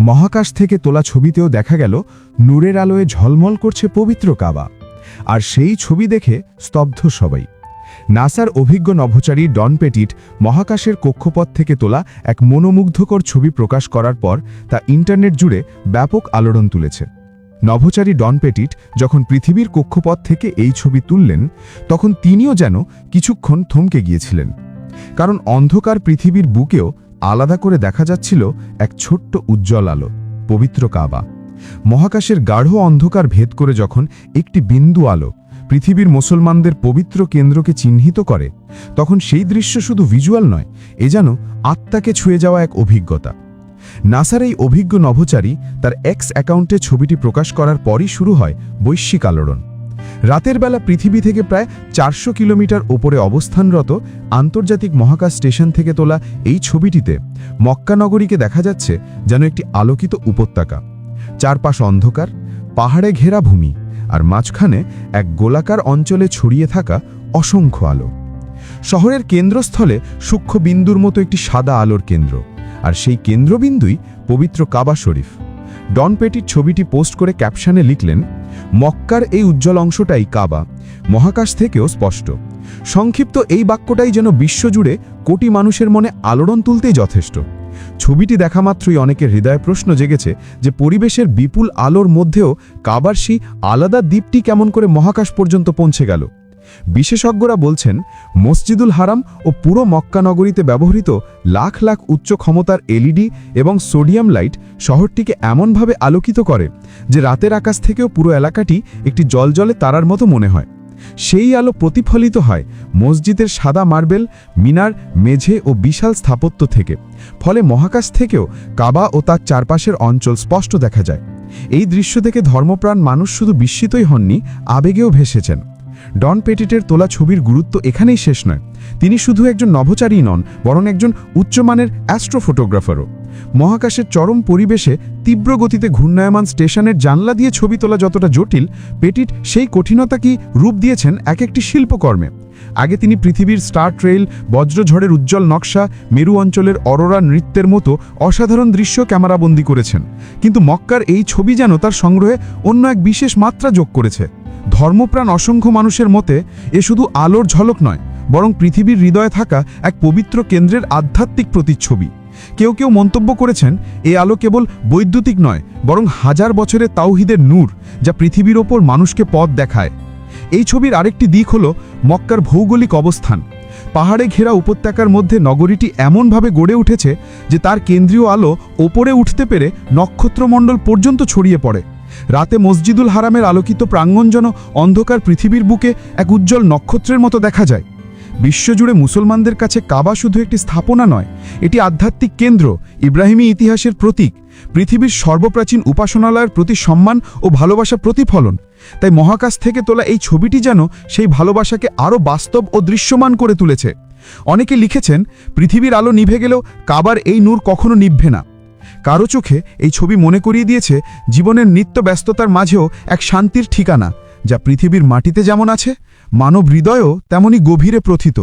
মহাকাশ থেকে তোলা ছবিতেও দেখা গেল, নূরের আলোয় ঝলমল করছে পবিত্র কাবা। আর সেই ছবি দেখে স্তব্ধ সবাই। নাসার অভিজ্ঞ নভোচারী ডন পেটিট মহাকাশের কক্ষপথ থেকে তোলা এক মনোমুগ্ধকর ছবি প্রকাশ করার পর তা ইন্টারনেট জুড়ে ব্যাপক আলোড়ন তুলেছে। নভোচারী ডন পেটিট যখন পৃথিবীর কক্ষপথ থেকে এই ছবি তুললেন, তখন তিনিও যেন কিছুক্ষণ থমকে গিয়েছিলেন। কারণ অন্ধকার পৃথিবীর বুকেও আলাদা করে দেখা যাচ্ছিল এক ছোট্ট উজ্জ্বল আলো, পবিত্র কাবা। মহাকাশের গাঢ় অন্ধকার ভেদ করে যখন একটি বিন্দু আলো পৃথিবীর মুসলমানদের পবিত্র কেন্দ্রকে চিহ্নিত করে, তখন সেই দৃশ্য শুধু ভিজুয়াল নয়, এ যেন আত্মাকে ছুঁয়ে যাওয়া এক অভিজ্ঞতা। নাসার এই অভিজ্ঞ নভোচারী তার এক্স অ্যাকাউন্টে ছবিটি প্রকাশ করার পরই শুরু হয় বৈশ্বিক আলোড়ন। রাতের বেলা পৃথিবী থেকে প্রায় চারশো কিলোমিটার ওপরে অবস্থানরত আন্তর্জাতিক মহাকাশ স্টেশন থেকে তোলা এই ছবিটিতে মক্কা নগরীকে দেখা যাচ্ছে যেন একটি আলোকিত উপত্যকা। চারপাশ অন্ধকার, পাহাড়ে ঘেরা ভূমি আর মাঝখানে এক গোলাকার অঞ্চলে ছড়িয়ে থাকা অসংখ্য আলো। শহরের কেন্দ্রস্থলে সূক্ষ্ম বিন্দুর মতো একটি সাদা আলোর কেন্দ্র আর সেই কেন্দ্রবিন্দুই পবিত্র কাবা শরীফ। ডন পেটির ছবিটি পোস্ট করে ক্যাপশানে লিখলেন মক্কার এই উজ্জ্বল অংশটাই কাবা। মহাকাশ থেকেও স্পষ্ট। সংক্ষিপ্ত এই বাক্যটাই যেন বিশ্বজুড়ে কোটি মানুষের মনে আলোড়ন তুলতেই যথেষ্ট। ছবিটি দেখা মাত্রই অনেকের হৃদয়ে প্রশ্ন জেগেছে যে পরিবেশের বিপুল আলোর মধ্যেও কাবার সেই আলাদা দ্বীপটি কেমন করে মহাকাশ পর্যন্ত পৌঁছে গেল। বিশেষজ্ঞরা বলছেন, মসজিদুল হারাম ও পুরো মক্কা নগরীতে ব্যবহৃত লাখ লাখ উচ্চ ক্ষমতার এলইডি এবং সোডিয়াম লাইট শহরটিকে এমনভাবে আলোকিত করে যে রাতের আকাশ থেকেও পুরো এলাকাটি একটি জলজলে তারার মতো মনে হয়। সেই আলো প্রতিফলিত হয় মসজিদের সাদা মার্বেল, মিনার, মেঝে ও বিশাল স্থাপত্য থেকে। ফলে মহাকাশ থেকেও কাবা ও তার চারপাশের অঞ্চল স্পষ্ট দেখা যায়। এই দৃশ্য দেখে ধর্মপ্রাণ মানুষ শুধু বিস্মিতই হননি, আবেগেও ভেসেছেন। ডন পেটিটের তোলা ছবির গুরুত্ব এখানেই শেষ নয়। তিনি শুধু একজন নভোচারী নন, বরং একজন উচ্চমানের অ্যাস্ট্রোফটোগ্রাফারও। মহাকাশের চরম পরিবেশে তীব্র গতিতে ঘূর্ণায়মান স্টেশনের জানলা দিয়ে ছবি তোলা যতটা জটিল, পেটিট সেই কঠিনতাকেই রূপ দিয়েছেন এক একটি শিল্পকর্মে। আগে তিনি পৃথিবীর স্টার ট্রেইল, বজ্রঝড়ের উজ্জ্বল নকশা, মেরু অঞ্চলের অরোরা নৃত্যের মতো অসাধারণ দৃশ্য ক্যামেরাবন্দি করেছেন। কিন্তু মক্কার এই ছবি যেন তার সংগ্রহে অন্য এক বিশেষ মাত্রা যোগ করেছে। ধর্মপ্রাণ অসংখ্য মানুষের মতে এ শুধু আলোর ঝলক নয়, বরং পৃথিবীর হৃদয়ে থাকা এক পবিত্র কেন্দ্রের আধ্যাত্মিক প্রতিচ্ছবি। কেউ কেউ মন্তব্য করেছেন, এ আলো কেবল বৈদ্যুতিক নয়, বরং হাজার বছরের তাওহিদের নূর, যা পৃথিবীর ওপর মানুষকে পথ দেখায়। এই ছবির আরেকটি দিক হল মক্কার ভৌগোলিক অবস্থান। পাহাড়ে ঘেরা উপত্যকার মধ্যে নগরীটি এমনভাবে গড়ে উঠেছে যে তার কেন্দ্রীয় আলো ওপরে উঠতে পেরে নক্ষত্রমণ্ডল পর্যন্ত ছড়িয়ে পড়ে। রাতে মসজিদুল হারামের আলোকিত প্রাঙ্গণ যেন অন্ধকার পৃথিবীর বুকে এক উজ্জ্বল নক্ষত্রের মতো দেখা যায়। বিশ্বজুড়ে মুসলমানদের কাছে কাবা শুধু একটি স্থাপনা নয়, এটি আধ্যাত্মিক কেন্দ্র, ইব্রাহিমী ইতিহাসের প্রতীক, পৃথিবীর সর্বপ্রাচীন উপাসনালয়ের প্রতি সম্মান ও ভালোবাসা প্রতিফলন। তাই মহাকাশ থেকে তোলা এই ছবিটি যেন সেই ভালোবাসাকে আরও বাস্তব ও দৃশ্যমান করে তুলেছে। অনেকে লিখেছেন, পৃথিবীর আলো নিভে গেলেও কাবার এই নূর কখনো নিভবে না। কারও চোখে এই ছবি মনে করিয়ে দিয়েছে জীবনের নিত্য ব্যস্ততার মাঝেও এক শান্তির ঠিকানা, যা পৃথিবীর মাটিতে যেমন আছে, মানব হৃদয়ও তেমনই গভীরে প্রথিত।